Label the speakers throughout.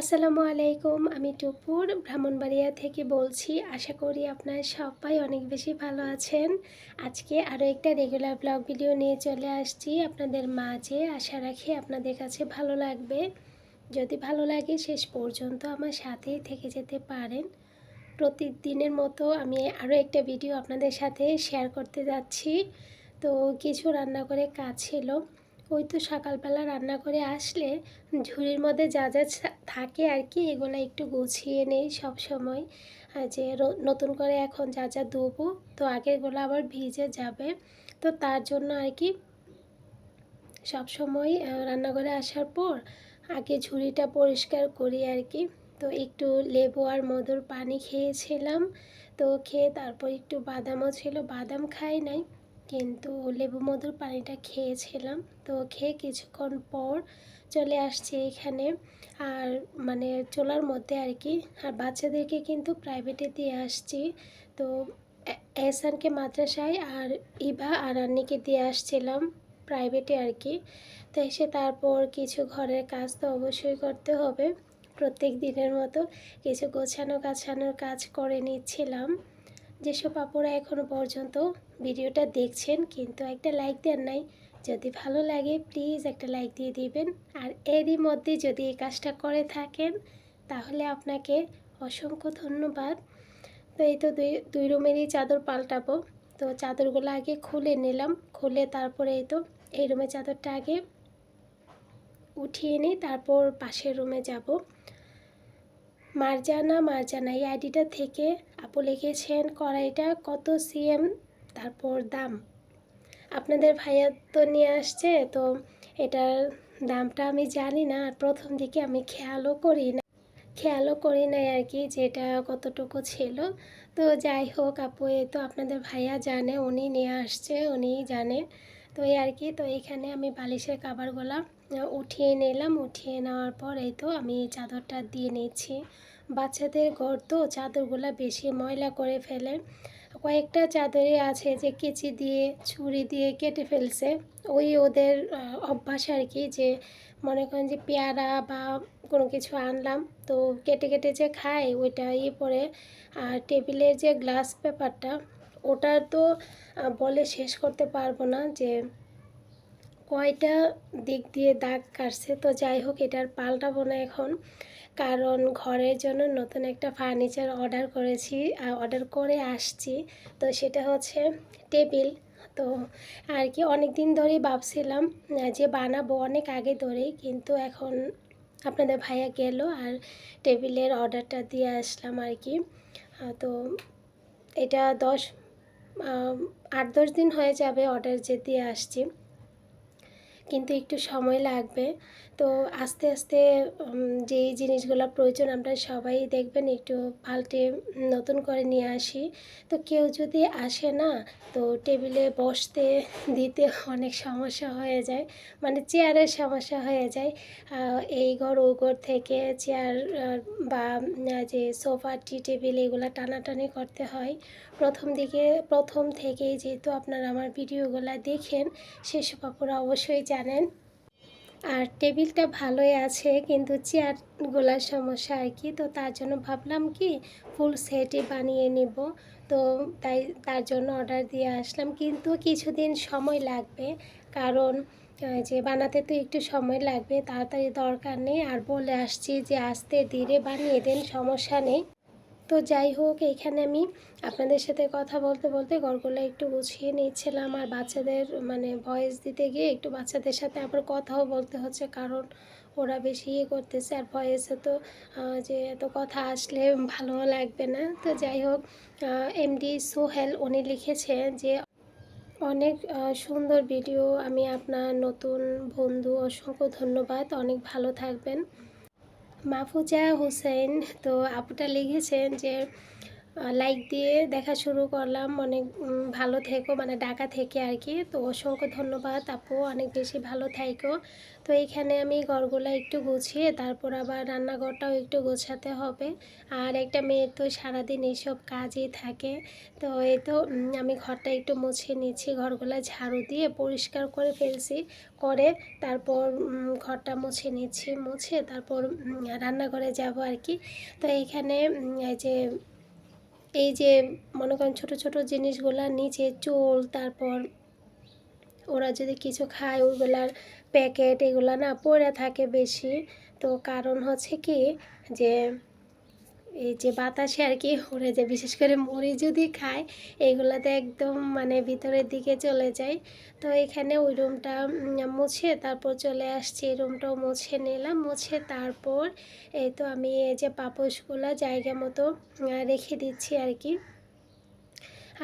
Speaker 1: আসসালামু আলাইকুম, আমি টুপুর ব্রাহ্মণবাড়িয়া থেকে বলছি, আশা করি আপনারা সবাই অনেক বেশি ভালো আছেন। আজকে আরও একটা রেগুলার ব্লগ ভিডিও নিয়ে চলে আসছি। আপনাদের মাঝে আশা রাখি আপনাদের কাছে ভালো লাগবে। যদি ভালো লাগে শেষ পর্যন্ত আমার সাথেই থেকে যেতে পারেন। প্রতিদিনের মতো আমি আরও একটা ভিডিও আপনাদের সাথে শেয়ার করতে যাচ্ছি। তো কিছু রান্না করে কাজ ছিল। ওই তো সকালবেলা রান্না করে আসলে ঝুড়ির মধ্যে যা যা থাকে আর কি, এগুলো একটু গুছিয়ে নেই সব সময়। যে নতুন করে এখন যা যা দেবো তো আগেরগুলো আবার ভিজে যাবে। তো তার জন্য আর কি সব সময় রান্না করে আসার পর আগে ঝুড়িটা পরিষ্কার করি আর কি। তো একটু লেবু আর মধুর পানি খেয়েছিলাম। তো খেয়ে তারপর একটু বাদামও ছিল, বাদাম খাই নাই। কিন্তু লেবু মধুর পানিটা খেয়েছিলাম। তো খেয়ে কিছুক্ষণ পর চলে আসছি এখানে। আর মানে চোলার মধ্যে আর কি। আর বাচ্চাদেরকে কিন্তু প্রাইভেটে দিয়ে আসছি। তো এ- এহসানকে মাদ্রাসায় আর ইভা আর আন্নিকে দিয়ে আসছিলাম প্রাইভেটে আর কি। তো এসে তারপর কিছু ঘরের কাজ তো অবশ্যই করতে হবে। প্রত্যেক দিনের মতো কিছু গোছানো গাছানোর কাজ করে নিচ্ছিলাম। যেসব আপুরা এখনও পর্যন্ত ভিডিওটা দেখছেন কিন্তু একটা লাইক দেন নাই, যদি ভালো লাগে প্লিজ একটা লাইক দিয়ে দিবেন। আর এরই মধ্যে যদি এই কাজটা করে থাকেন, তাহলে আপনাকে অসংখ্য ধন্যবাদ। তো এই তো দুই দুই রুমেরই চাদর পাল্টাবো। তো চাদরগুলো আগে খুলে নিলাম, খুলে তারপরে এই তো এই রুমের চাদরটা আগে উঠিয়ে নিই, তারপর পাশের রুমে যাব। মারজানা মারজানা, এই আইডিটা থেকে আপু লিখেছেন কড়াইটা কত সিএম, তারপর দাম। আপনাদের ভাইয়া তো নিয়ে আসছে, তো এটার দামটা আমি জানি না, আর প্রথম দিকে আমি খেয়ালও করি না, খেয়ালও করি নাই আর কি যে এটা কতটুকু ছিল। তো যাই হোক আপু, এই তো আপনাদের ভাইয়া জানে, উনি নিয়ে আসছে উনি জানে। তো এই আর কি, তো এখানে আমি বালিশের কাবারগুলা উঠিয়ে নিলাম, উঠিয়ে নেওয়ার পর এই তো আমি চাদরটা দিয়ে নিচ্ছি বাচ্চাদের ঘর তো, চাদরগুলা বেশি ময়লা করে ফেলে। কয়েকটা চাদরে আছে যে কেচি দিয়ে, ছুরি দিয়ে কেটে ফেলছে। ওই ওদের অভ্যাস আর কি যে মনে করেন যে পেয়ারা বা কোনো কিছু আনলাম, তো কেটে কেটে যে খায়, ওইটা ইয়ে পরে, আর টেবিলের যে গ্লাস পেপারটা, ওটা তো বলে শেষ করতে পারব না যে কয়টা দিক দিয়ে দাগ কাটছে, তো যাই হোক এটার পাল্টাবো না এখন। কারণ ঘরের জন্য নতুন একটা ফার্নিচার অর্ডার করেছি অর্ডার করে আসছি। তো সেটা হচ্ছে টেবিল। তো আর কি অনেক দিন ধরেই ভাবছিলাম যে বানাবো অনেক আগে ধরেই, কিন্তু এখন আপনাদের ভাইয়া গেল আর টেবিলের অর্ডারটা দিয়ে আসলাম আর কি। তো এটা দশ আট, দশ দিন হয়ে যাবে অর্ডার যে দিয়ে আসছি। কিন্তু একটু সময় লাগবে। তো আস্তে আস্তে যেই জিনিসগুলো প্রয়োজন আমরা সবাই দেখবেন একটু পাল্টে নতুন করে নিয়ে আসি। তো কেউ যদি আসে না, তো টেবিলে বসতে দিতে অনেক সমস্যা হয়ে যায় মানে চেয়ারের সমস্যা হয়ে যায়। এই ঘর ও ঘর থেকে চেয়ার বা যে সোফা, টি টেবিল এগুলো টানাটানি করতে হয়। প্রথম দিকে, প্রথম থেকেই যেহেতু আপনারা আমার ভিডিওগুলো দেখেন সেসব আপনারা অবশ্যই জানেন। আর টেবিলটা ভালোই আছে, কিন্তু চেয়ারগুলোর সমস্যা আর কি, তো তার জন্য ভাবলাম কি ফুল সেটই বানিয়ে নিব। তো তাই তার জন্য অর্ডার দিয়ে আসলাম, কিন্তু কিছুদিন সময় লাগবে, কারণ যে বানাতে তো একটু সময় লাগবে, তাড়াতাড়ি দরকার নেই, আর বলে আসছি যে আসতে ধীরে বানিয়ে দেন, সমস্যা নেই। তো যাই হোক, এখানে আমি আপনাদের সাথে কথা বলতে বলতে ঘরগুলো একটু গুছিয়ে নিচ্ছিলাম আর বাচ্চাদের মানে ভয়েস দিতে গিয়ে একটু বাচ্চাদের সাথে আবার কথাও বলতে হচ্ছে কারণ ওরা বেশি ইয়ে করতেছে আর ভয়েসে তো যে এত কথা আসলে ভালো লাগবে না। তো যাই হোক এমডি সোহেল উনি লিখেছে যে, অনেক সুন্দর ভিডিও আমি আপনার নতুন বন্ধু, অসংখ্য ধন্যবাদ, অনেক ভালো থাকবেন। মাহফুজা হোসেন তো আপুটা লিখেছেন যে লাইক দিয়ে দেখা শুরু করলাম। অনেক ভালো থেকো মানে ঢাকা থেকে আর কি। তো অসংখ্য ধন্যবাদ আপু, অনেক বেশি ভালো থাইকো তো এইখানে আমি ঘরগুলা একটু গুছিয়ে, তারপর আবার রান্নাঘরটাও একটু গোছাতে হবে। আর একটা মেয়ে তো সারাদিন এইসব কাজই থাকে। তো এই তো আমি ঘরটা একটু মুছে নিচ্ছি, ঘরগুলা ঝাড়ু দিয়ে পরিষ্কার করে ফেলছি, করে তারপর ঘরটা মুছে নিচ্ছি, মুছে তারপর রান্নাঘরে যাব আর কি। তো এইখানে এই যে এই যে মনে করেন ছোটো ছোটো জিনিসগুলা, নিচে চোল, তারপর ওরা যদি কিছু খায় ওইগুলার প্যাকেট এগুলো না পড়ে থাকে বেশি। তো কারণ হচ্ছে কি যে এই যে বাতাসে আর কি উড়ে যায়, বিশেষ করে মুড়ি যদি খায় এইগুলাতে একদম মানে ভিতরের দিকে চলে যায়। তো এখানে ওই রুমটা মুছে তারপর চলে আসছি, এই রুমটাও মুছে নিলাম, মুছে তারপর এই তো আমি এই যে পাপোশগুলো জায়গা মতো রেখে দিচ্ছি আর কি।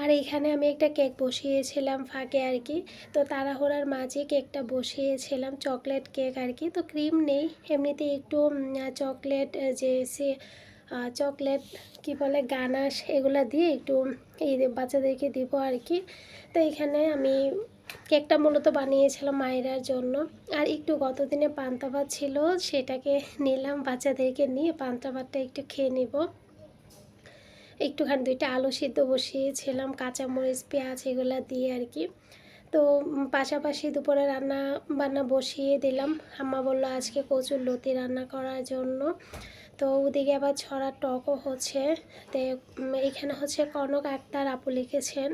Speaker 1: আর এখানে আমি একটা কেক বসিয়েছিলাম ফাঁকে আর কি। তো তাড়াহুড়ার মাঝে কেকটা বসিয়েছিলাম, চকলেট কেক আর কি। তো ক্রিম নেই, এমনিতে একটু চকলেট, যে সে চকলেট, কি বলে, গানাশ এগুলো দিয়ে একটু এই বাচ্চাদেরকে দিব আর কি তো এখানে আমি কেকটা মূলত বানিয়েছিলাম মায়েরার জন্য। আর একটু গতদিনে পান্তা ভাত ছিল, সেটাকে নিলাম বাচ্চাদেরকে নিয়ে। পান্তা ভাতটা একটু খেয়ে নিব। একটুখানি দুইটা আলু সিদ্ধ বসিয়েছিলাম, কাঁচামরিচ, পেঁয়াজ এগুলো দিয়ে আর কি তো পাশাপাশি দুপুরে রান্না বান্না বসিয়ে দিলাম। আম্মা বলল, আজকে কচুর লতি রান্না করার জন্য। তো ওদিকে আবার ছড়া টকও হচ্ছে। তো এখানে হচ্ছে কনক আক্তার আপু লিখেছেন,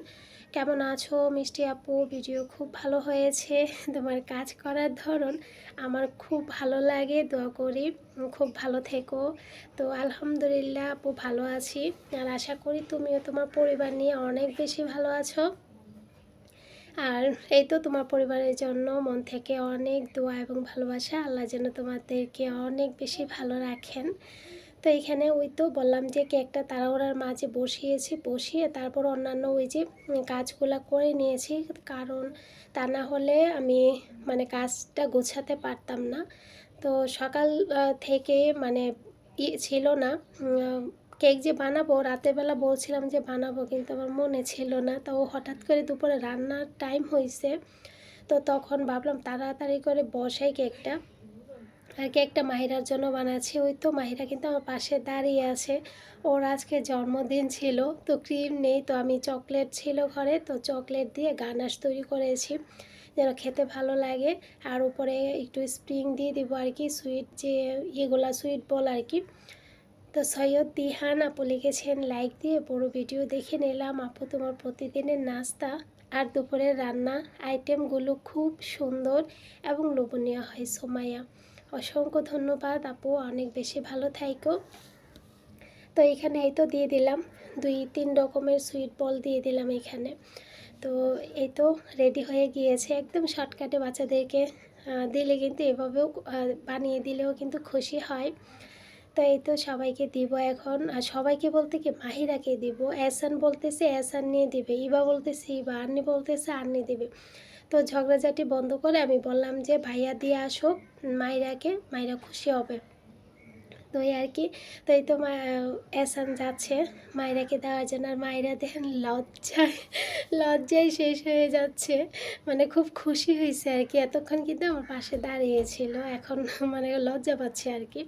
Speaker 1: কেমন আছো মিষ্টি আপু? ভিডিও খুব ভালো হয়েছে। তোমার কাজ করার ধরন আমার খুব ভালো লাগে, দোয়া করি। খুব ভালো থেকো। তো আলহামদুলিল্লাহ আপু ভালো আছি। আর আশা করি তুমিও তোমার পরিবার নিয়ে অনেক বেশি ভালো আছো। আর এই তো তোমার পরিবারের জন্য মন থেকে অনেক দোয়া এবং ভালোবাসা। আল্লাহ যেন তোমাদেরকে অনেক বেশি ভালো রাখেন। তো এখানে ওই তো বললাম যে কেকটা তাড়াহুড়ার মাঝে বসিয়েছি, বসিয়ে তারপর অন্যান্য ওই যে কাজগুলো করে নিয়েছি। কারণ তা না হলে আমি মানে কাজটা গোছাতে পারতাম না। তো সকাল থেকে মানে ছিল না কেক যে বানাবো, রাতের বেলা বলছিলাম যে বানাবো কিন্তু আমার মনে ছিল না। তো ও হঠাৎ করে দুপুরে রান্নার টাইম হয়েছে তো তখন ভাবলাম তাড়াতাড়ি করে বসাই কেকটা। আর কেকটা মাহিরার জন্য বানাচ্ছি। ওই তো মাহিরা কিন্তু আমার পাশে দাঁড়িয়ে আছে। ওর আজকে জন্মদিন ছিল, তো ক্রিম নেই, তো আমি চকলেট ছিল ঘরে, তো চকলেট দিয়ে গানাশ তৈরি করেছি। যেন খেতে ভালো লাগে। আর উপরে একটু স্প্রিং দিয়ে দিব আর কি সুইট যে ইয়েগুলা সুইট বল আর কি। তো সৈয়দ দিহান আপু লিখেছেন লাইক দিয়ে পুরো ভিডিও দেখে নিলাম। আপু তোমার প্রতিদিনের নাস্তা আর দুপুরের রান্না আইটেমগুলো খুব সুন্দর এবং লোভনীয় হয়, সোমাইয়া। অসংখ্য ধন্যবাদ, আপু। অনেক বেশি ভালো থাইকো। তো এখানে এই তো দিয়ে দিলাম। দুই, তিন রকমের সুইট বল দিয়ে দিলাম এখানে। তো এই তো রেডি হয়ে গিয়েছে। একদম শর্টকাটে বাচ্চাদেরকে দিলে কিন্তু এভাবেও বানিয়ে দিলেও কিন্তু খুশি হয়। তো এই তো সবাইকে দিব এখন। আর সবাইকে বলতে কি, মাহিরাকে দিব। এসান বলতেছে এসান নিয়ে দিবে। ইবা বলতেছে, ইবা। আন্নি বলতেছে, আন্নি দিবে। তো ঝগড়াঝাটি বন্ধ করে আমি বললাম যে, ভাইয়া, দিয়ে আসো মাইরাকে মাইরা খুশি হবে। তো এই আর কি। তো এই তো মা এসান যাচ্ছে মায়েরাকে দেওয়ার জন্য। আর মায়েরা দেখেন লজ্জায় লজ্জায় শেষ হয়ে যাচ্ছে। মানে খুব খুশি হয়েছে আর কি। এতক্ষণ কিন্তু আমার পাশে দাঁড়িয়েছিল এখন মানে লজ্জা পাচ্ছে আর কি।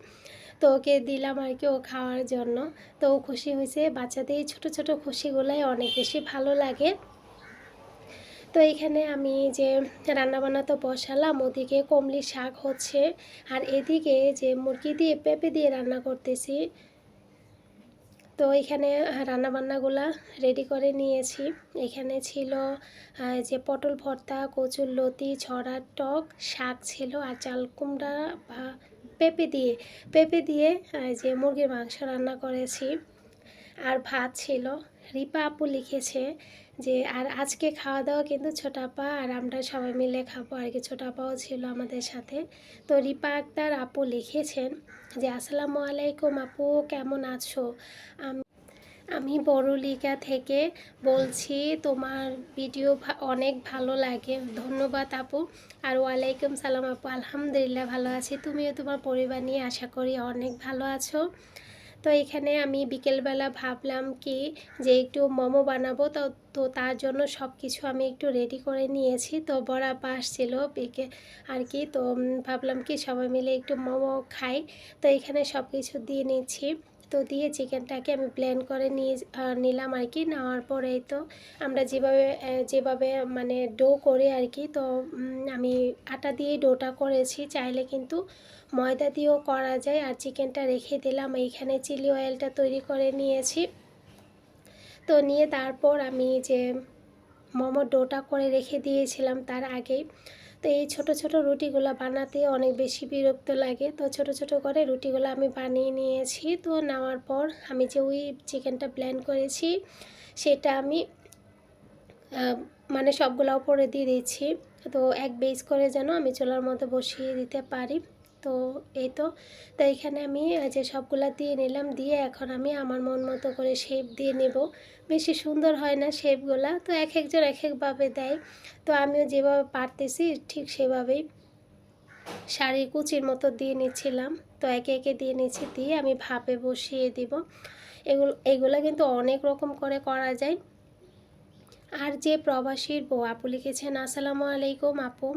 Speaker 1: তো ওকে দিলাম আর কি ও খাওয়ার জন্য। তো ও খুশি হয়েছে। বাচ্চাদের এই ছোটো ছোটো খুশিগুলোই অনেক বেশি ভালো লাগে। তো এখানে আমি যে রান্নাবান্না তো বসালাম, ওদিকে কমলি শাক হচ্ছে আর এদিকে যে মুরগি দিয়ে পেঁপে দিয়ে রান্না করতেছি। তো এখানে রান্নাবান্নাগুলা রেডি করে নিয়েছি। এখানে ছিল যে পটল ভর্তা, কচুর লতি, ছড়ার টক, শাক ছিল আর চাল কুমড়া বা পেঁপে দিয়ে পেঁপে দিয়ে যে মুরগির মাংস রান্না করেছি। আর ভাত ছিল। রিপা আপু লিখেছে যে, আর আজকে খাওয়া দাওয়া কিন্তু ছোট আপা আর আমরা সবাই মিলে খাব। আর কি ছোটাপাও ছিল আমাদের সাথে। তো রিপা আক্তার আপু লিখেছেন যে, আসসালামু আলাইকুম আপু, কেমন আছো? আমি আমি বড়লিকা থেকে বলছি, তোমার ভিডিও অনেক ভালো লাগে। ধন্যবাদ আপু। আর ওয়ালাইকুম সালাম আপু। আলহামদুলিল্লাহ ভালো আছি। তুমিও তোমার পরিবার নিয়ে আশা করি অনেক ভালো আছো। তো এখানে আমি বিকেলবেলা ভাবলাম কি যে একটু মোমো বানাবো। তো তো তার জন্য সব কিছু আমি একটু রেডি করে নিয়েছি। তো বড়া পাশ ছিল বিকে, আর কি। তো ভাবলাম কি সবাই মিলে একটু মোমো খাই। তো এখানে সব কিছু দিয়ে নিচ্ছি। তো দিয়ে চিকেনটাকে আমি ব্লেন্ড করে নিয়ে নিলাম আর কি। নেওয়ার পরেই তো আমরা যেভাবে যেভাবে মানে ডো করি আর কি, তো আমি আটা দিয়ে ডোটা করেছি। চাইলে কিন্তু ময়দা দিয়েও করা যায়। আর চিকেনটা রেখে দিলাম। এইখানে চিলি অয়েলটা তৈরি করে নিয়েছি। তো নিয়ে তারপর আমি যে মোমো ডোটা করে রেখে দিয়েছিলাম, তার আগেই তো এই ছোট, ছোটো রুটিগুলো বানাতে অনেক বেশি বিরক্ত লাগে। তো ছোট ছোট করে রুটিগুলো আমি বানিয়ে নিয়েছি। তো নেওয়ার পর আমি যে ওই চিকেনটা ব্ল্যান্ড করেছি, সেটা আমি মানে সবগুলো উপরে দিয়ে দিচ্ছি। তো এক বেস করে যেন আমি চুলার মধ্যে বসিয়ে দিতে পারি। তো এই তো। তো এখানে আমি যে সবগুলা দিয়ে নিলাম, দিয়ে এখন আমি আমার মন মতো করে শেপ দিয়ে নেব। বেশি সুন্দর হয় না শেপগুলা তো এক একজন এক একভাবে দেয়। তো আমিও যেভাবে পারতেছি, ঠিক সেভাবেই শাড়ি কুচির মতো দিয়ে নিচ্ছিলাম। তো একে একে দিয়ে নিচ্ছি, দিয়ে আমি ভাপে বসিয়ে দিব। এগুলো এগুলো কিন্তু অনেক রকম করে করা যায়। আর যে প্রবাসীর বউ, আপু লিখেছেন, আসসালামু আলাইকুম আপু।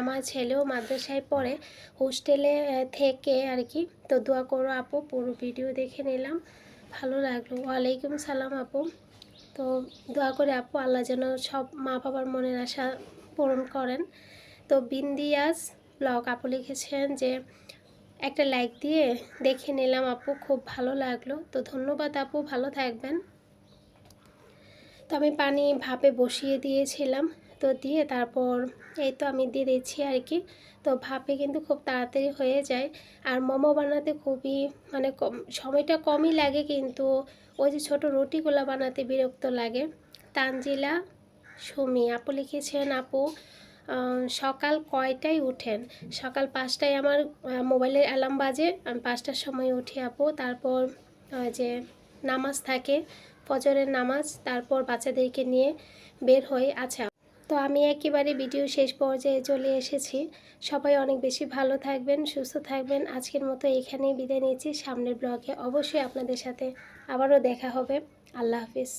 Speaker 1: আমার ছেলেও মাদ্রাসায় পড়ে। হোস্টেলে থেকে আর কি। তো দোয়া করো আপু, পুরো ভিডিও দেখে নিলাম। ভালো লাগল। ওয়ালাইকুম সালাম আপু। তো দোয়া করে আপু, আল্লাহ যেন সব মা বাবার মনের আশা পূরণ করেন। তো বিন্দিয়াস ব্লগ, আপু লিখেছেন যে, একটা লাইক দিয়ে দেখে নিলাম আপু, খুব ভালো লাগল। তো ধন্যবাদ আপু, ভালো থাকবেন। তো আমি পানি ভাপে বসিয়ে দিয়েছিলাম, তো দিয়ে তারপর এই তো আমি দিয়ে দিচ্ছি আর কি। তো ভাপে কিন্তু খুব তাড়াতাড়ি হয়ে যায়। আর মোমো বানাতে খুবই মানে কম, সময়টা কমই লাগে কিন্তু ওই যে ছোটো রুটিগুলো বানাতে বিরক্ত লাগে। তানজিলা, সুমি, আপু লিখেছেন, আপু সকাল কয়টায় উঠেন? সকাল পাঁচটায় আমার মোবাইলের অ্যালার্ম বাজে, আমি পাঁচটার সময় উঠি আপু। তারপর যে নামাজ থাকে ফজরের নামাজ, তারপর বাচ্চাদেরকে নিয়ে বের হই আচ্ছা তো আমি একেবারে ভিডিও শেষ পর্যায়ে চলে এসেছি। সবাই অনেক বেশি ভালো থাকবেন, সুস্থ থাকবেন। আজকের মতো এখানেই বিদায় নিয়েছি সামনের ব্লগে অবশ্যই আপনাদের সাথে আবারও দেখা হবে। আল্লাহ হাফিজ।